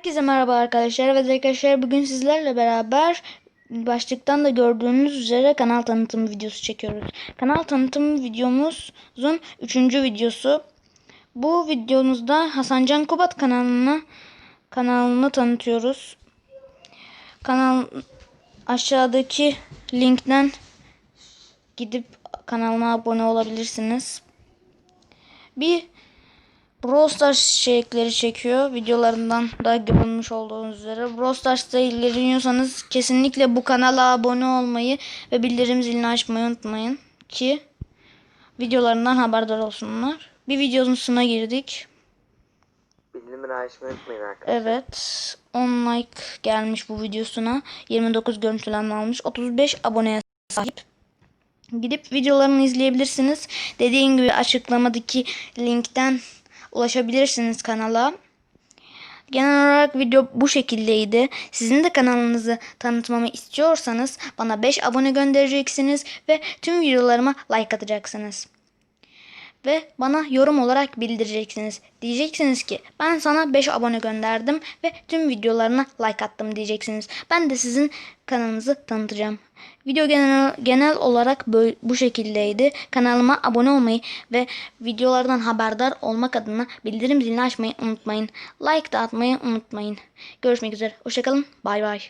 Herkese merhaba arkadaşlar. Evet arkadaşlar bugün sizlerle beraber başlıktan da gördüğünüz üzere kanal tanıtım videosu çekiyoruz. Kanal tanıtım videomuzun 3. videosu. Bu videomuzda Hasancan Kubat kanalını kanalını tanıtıyoruz. Kanal aşağıdaki linkten gidip kanalıma abone olabilirsiniz. Bir Brawl Stars içerikleri çekiyor. Videolarından da görülmüş olduğunuz üzere. Brawl Stars'ta ilgileniyorsanız kesinlikle bu kanala abone olmayı ve bildirim zilini açmayı unutmayın. Ki videolarından haberdar olsunlar. Bir videosuna girdik. Bildirimleri açmayı unutmayın arkadaşlar. Evet. 10 like gelmiş bu videosuna. 29 görüntülenme almış. 35 aboneye sahip. Gidip videolarını izleyebilirsiniz. Dediğim gibi açıklamadaki linkten ulaşabilirsiniz kanala. Genel olarak video bu şekildeydi. Sizin de kanalınızı tanıtmamı istiyorsanız bana 5 abone göndereceksiniz ve tüm videolarıma like atacaksınız. Ve bana yorum olarak bildireceksiniz. Diyeceksiniz ki ben sana 5 abone gönderdim ve tüm videolarına like attım diyeceksiniz. Ben de sizin kanalınızı tanıtacağım. Video genel, genel olarak böyle, bu şekildeydi. Kanalıma abone olmayı ve videolardan haberdar olmak adına bildirim zilini açmayı unutmayın. Like da atmayı unutmayın. Görüşmek üzere. Hoşçakalın. Bay bay.